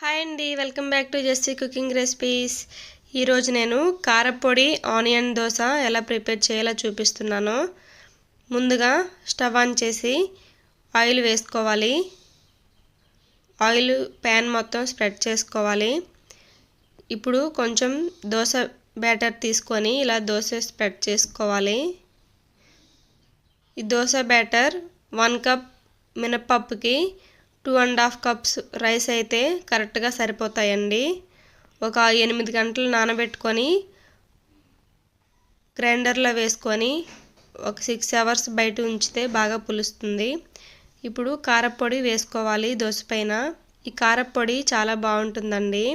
Hi అండి welcome back to Jessie cooking recipes ఈరోజు నేను కారపొడి ఆనియన్ దోశ ఎలా ప్రిపేర్ చేయాలో చూపిస్తున్నాను. ముందుగా స్టవ్ ఆన్ చేసి ఆయిల్ వేసుకోవాలి. ఆయిల్ ప్యాన్ మొత్తం స్ప్రెడ్ చేసుకోవాలి. ఇప్పుడు కొంచెం దోశ బ్యాటర్ తీసుకొని ఇలా దోశ స్ప్రెడ్ చేసుకోవాలి. ఈ dosa batter one cup మినపప్పుకి two and half cups rice అయితే కరెక్ట్గా సరిపోతాయండి. ఒక ఎనిమిది గంటలు నానబెట్టుకొని గ్రైండర్లో వేసుకొని ఒక సిక్స్ అవర్స్ బయట ఉంచితే బాగా పులుస్తుంది. ఇప్పుడు కారపొడి వేసుకోవాలి దోశ పైన. ఈ కారపొడి చాలా బాగుంటుందండి.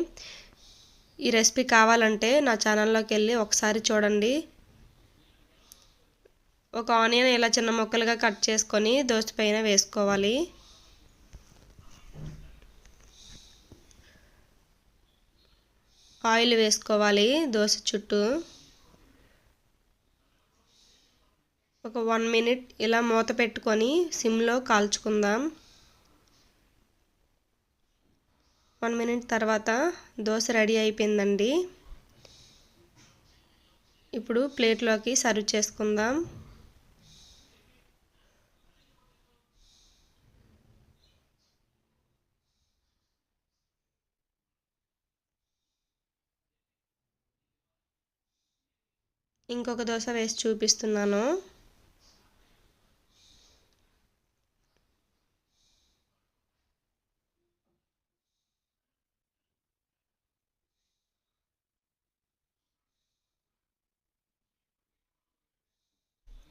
ఈ రెసిపీ కావాలంటే నా ఛానల్లోకి వెళ్ళి ఒకసారి చూడండి. ఒక ఆనియన్ ఇలా చిన్న ముక్కలుగా కట్ చేసుకొని దోశ పైన వేసుకోవాలి. ఆయిల్ వేసుకోవాలి దోశ చుట్టూ. ఒక వన్ మినిట్ ఇలా మూత పెట్టుకొని సిమ్లో కాల్చుకుందాం. వన్ మినిట్ తర్వాత దోశ రెడీ అయిపోయిందండి. ఇప్పుడు ప్లేట్లోకి సర్వ్ చేసుకుందాం. ఇంకొక దోశ వేసి చూపిస్తున్నాను.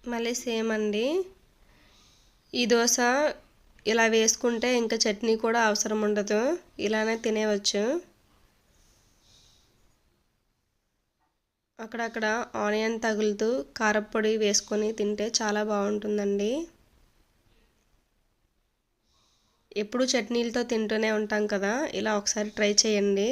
మళ్ళీ సేమ్ అండి. ఈ దోశ ఇలా వేసుకుంటే ఇంకా చట్నీ కూడా అవసరం ఉండదు. ఇలానే తినేవచ్చు అక్కడక్కడ ఆనియన్ తగులుతూ కారపొడి వేసుకొని తింటే చాలా బాగుంటుందండి. ఎప్పుడు చట్నీలతో తింటూనే ఉంటాం కదా ఇలా ఒకసారి ట్రై చేయండి.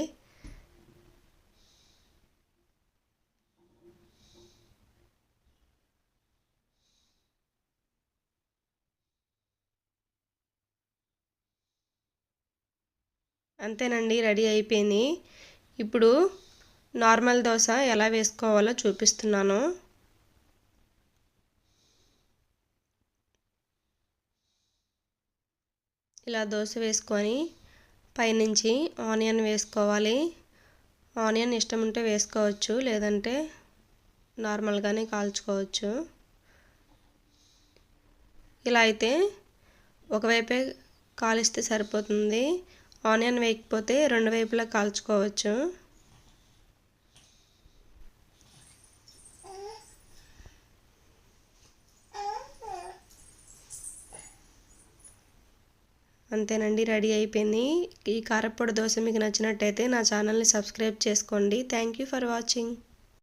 అంతేనండి రెడీ అయిపోయింది. ఇప్పుడు నార్మల్ దోశ ఎలా వేసుకోవాలో చూపిస్తున్నాను. ఇలా దోశ వేసుకొని పైనుంచి ఆనియన్ వేసుకోవాలి. ఆనియన్ ఇష్టం ఉంటే వేసుకోవచ్చు లేదంటే నార్మల్గానే కాల్చుకోవచ్చు. ఇలా అయితే ఒకవైపే కాలిస్తే సరిపోతుంది. ఆనియన్ వేయకపోతే రెండు వైపులా కాల్చుకోవచ్చు. అంతేనండి రెడీ అయిపోయింది. ఈ కారప్పొడి దోశ మీకు నచ్చినట్టయితే నా ఛానల్ని సబ్స్క్రైబ్ చేసుకోండి. Thank you for watching.